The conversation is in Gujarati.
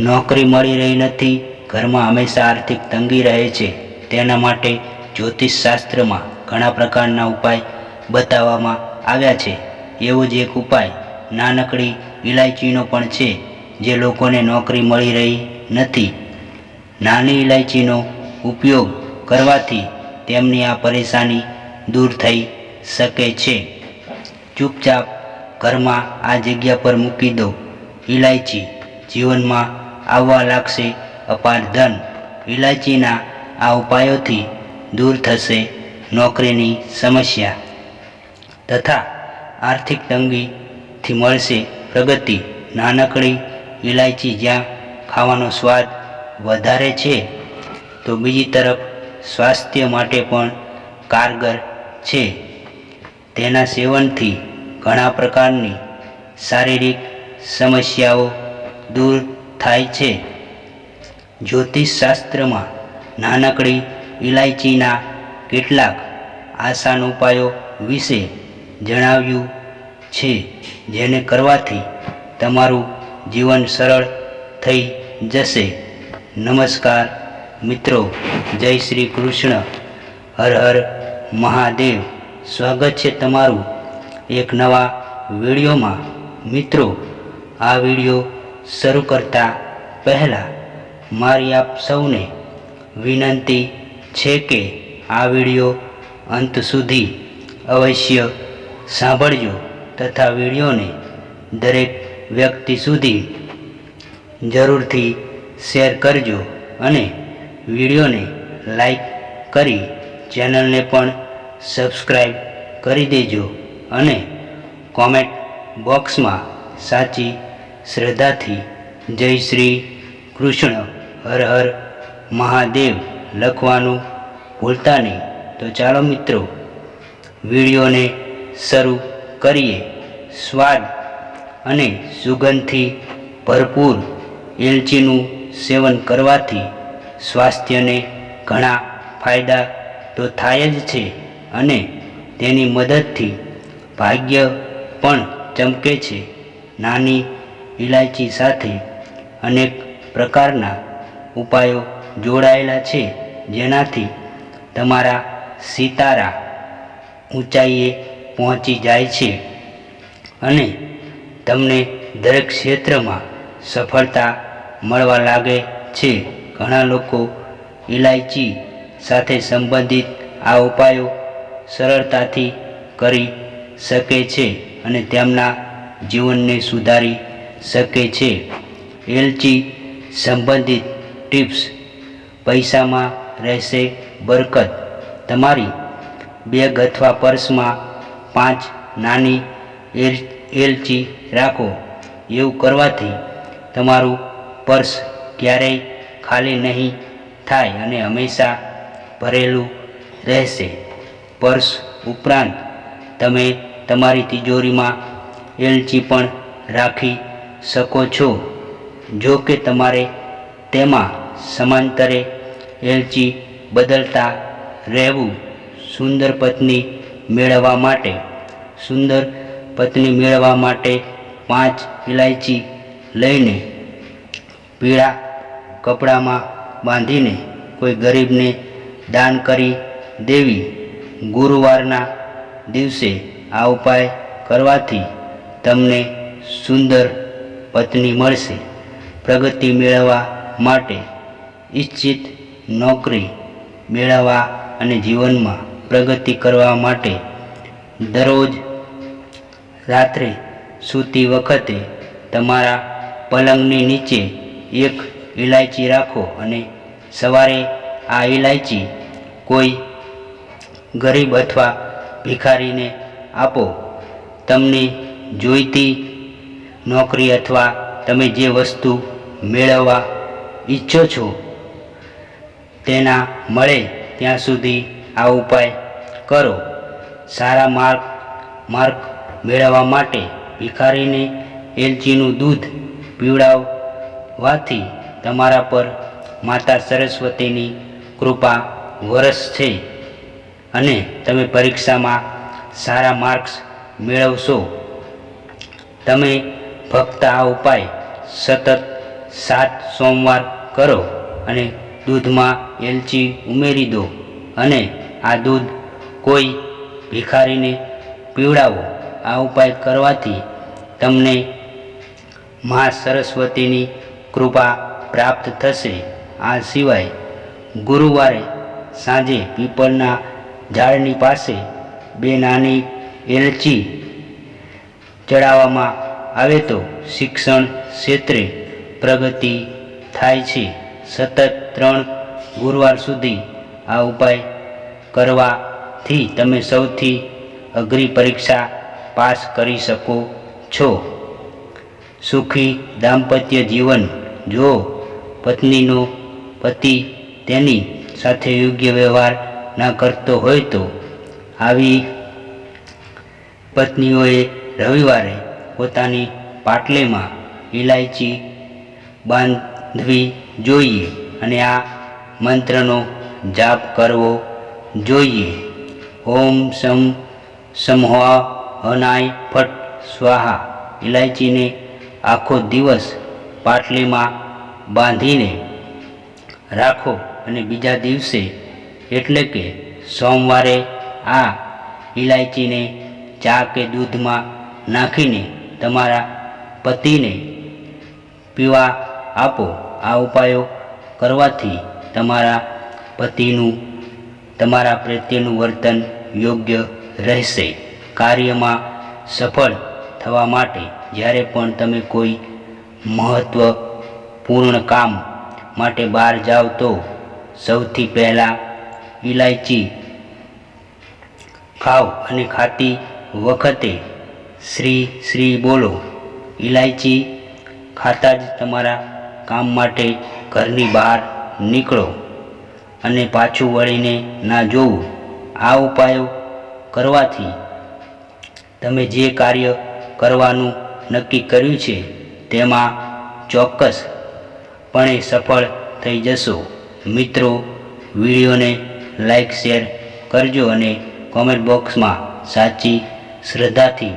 નોકરી મળી રહી નથી, ઘરમાં હંમેશા આર્થિક તંગી રહે છે. તેના માટે જ્યોતિષ શાસ્ત્રમાં ઘણા પ્રકારના ઉપાય બતાવવામાં આવ્યા છે. એવો જ એક ઉપાય નાનકડી ઇલાયચીનો પણ છે, જે લોકોને નોકરી મળી રહી નથી. નાની ઇલાયચીનો ઉપયોગ કરવાથી તેમની આ પરેશાની દૂર થઈ શકે છે. ચૂપચાપ ઘરમાં આ જગ્યા પર મૂકી દો. ઇલાયચી જીવનમાં આવવા લાગશે. અપાર ધન ઇલાયચીના આ ઉપાયોથી દૂર થશે નોકરીની સમસ્યા. તથા આર્થિક તંગીથી મળશે પ્રગતિ. નાનકડી ઇલાયચી જ્યાં ખાવાનો સ્વાદ વધારે છે, તો બીજી તરફ સ્વાસ્થ્ય માટે પણ કારગર છે. તેના સેવનથી ઘણા પ્રકારની શારીરિક સમસ્યાઓ દૂર થાય છે. જ્યોતિષશાસ્ત્રમાં નાનકડી ઇલાયચીના કેટલાક આસાન ઉપાયો વિશે જણાવ્યું છે, જેને કરવાથી તમારું જીવન સરળ થઈ જશે. નમસ્કાર, મિત્રો. જય શ્રી કૃષ્ણ. હર હર મહાદેવ. સ્વાગત છે તમારું એક નવા વિડીયોમાં. મિત્રો, આ વીડિયો શરૂ કરતા પહેલાં મારી આપ સૌને વિનંતી છે કે આ વીડિયો અંત સુધી અવશ્ય સાંભળજો તથા વિડીયોને દરેક વ્યક્તિ સુધી જરૂરથી શેર કરજો અને વિડીયોને લાઈક કરી ચેનલને પણ સબસ્ક્રાઈબ કરી દેજો અને કોમેન્ટ બોક્સમાં સાચી શ્રદ્ધાથી જય શ્રી કૃષ્ણ, હર હર મહાદેવ લખવાનું ભૂલતા નહીં. તો ચાલો મિત્રો, વિડીયોને શરૂ કરીએ. સ્વાદ અને સુગંધથી ભરપૂર એલચીનું સેવન કરવાથી સ્વાસ્થ્યને ઘણા ફાયદા તો થાય જ છે અને તેની મદદથી ભાગ્ય પણ ચમકે છે. નાની ઇલાયચી સાથે અનેક પ્રકારના ઉપાયો જોડાયેલા છે. જેનાથી તમારા સિતારા ઊંચાઈએ પહોંચી જાય છે અને તમને દરેક ક્ષેત્રમાં સફળતા મળવા લાગે છે. ઘણા લોકો ઇલાયચી સાથે સંબંધિત આ ઉપાયો સરળતાથી કરી શકે છે અને તેમના જીવનને સુધારી શકે છે. એલચી સંબંધિત ટિપ્સ. પૈસામાં રહેશે બરકત. તમારી બેગ અથવા પર્સમાં પાંચ નાની એલ, એલચી રાખો. એવું કરવાથી તમારું પર્સ ક્યારેય ખાલી નહીં થાય અને હંમેશા ભરેલું રહેશે. પર્સ ઉપરાંત તમે તમારી તિજોરીમાં એલચી પણ રાખી શકો છો. જો કે તમારે તેમાં સમાંતરે એલચી બદલતા રહેવું સુંદર પત્ની મેળવવા માટે, સુંદર પત્ની મેળવવા માટે પાંચ ઇલાયચી લઈને પીળા કપડામાં બાંધીને કોઈ ગરીબને દાન કરી દેવી. ગુરુવારના દિવસે આ ઉપાય કરવાથી તમને સુંદર પત્ની મળશે. પ્રગતિ મેળવવા માટે ઈચ્છિત નોકરી મેળવવા અને જીવનમાં પ્રગતિ કરવા માટે દરરોજ રાત્રે સૂતી વખતે તમારા પલંગની નીચે એક ઇલાયચી રાખો અને સવારે આ ઇલાયચી કોઈ ગરીબ અથવા ભિખારીને આપો. તમને જોઈતી નોકરી અથવા તમે જે વસ્તુ મેળવવા ઈચ્છો છો, તેના મળે ત્યાં સુધી આ ઉપાય કરો. સારા માર્ક માર્ક મેળવવા માટે ભિખારીને એલચીનું દૂધ પીવડાવવાથી તમારા પર માતા સરસ્વતીની કૃપા વરસ છે અને તમે પરીક્ષામાં સારા માર્ક્સ મેળવશો. તમે ફક્ત આ ઉપાય સતત સાત સોમવાર કરો અને દૂધમાં એલચી ઉમેરી દો અને આ દૂધ કોઈ ભિખારીને પીવડાવો. આ ઉપાય કરવાથી તમને મા સરસ્વતીની કૃપા પ્રાપ્ત થશે. આ સિવાય ગુરુવારે સાંજે પીપળના ઝાડની પાસે બે નાની એલચી ચડાવવામાં આવે તો શિક્ષણ ક્ષેત્રે પ્રગતિ થાય છે. સતત ત્રણ ગુરુવાર સુધી આ ઉપાય કરવાથી તમે સૌથી અઘરી પરીક્ષા પાસ કરી શકો છો. સુખી દાંપત્ય જીવન જો પત્નીનો પતિ તેની સાથે યોગ્ય વ્યવહાર ના કરતો હોય તો આવી પત્નીઓએ રવિવારે પોતાની પાટલીમાં ઈલાયચી બાંધવી જોઈએ અને આ મંત્રનો જાપ કરવો જોઈએ. ઓમ સમ સમહા અનાય ફટ સ્વાહા. ઈલાયચીને આખો દિવસ પાટલીમાં બાંધીને રાખો અને બીજા દિવસે એટલે કે સોમવારે આ ઈલાયચીને ચા કે દૂધમાં નાખીને તમારા પતિને પીવા આપો. આ ઉપાયો કરવાથી તમારા પતિનું, તમારા પ્રત્યેનું વર્તન યોગ્ય રહેશે. કાર્યમાં સફળ થવા માટે જ્યારે પણ તમે કોઈ મહત્વપૂર્ણ કામ માટે બહાર જાઓ તો સૌથી પહેલાં ઇલાયચી ખાઓ અને ખાતી વખતે શ્રી શ્રી બોલો. ઇલાયચી ખાતા જ તમારા કામ માટે ઘરની બહાર નીકળો અને પાછું વળીને ના જોવું. આ ઉપાયો કરવાથી તમે જે કાર્ય કરવાનું નક્કી કર્યું છે તેમાં ચોક્કસપણે સફળ થઈ જશો. મિત્રો, વિડીયોને લાઈક, શેર કરજો અને કોમેન્ટ બોક્સમાં સાચી શ્રદ્ધાથી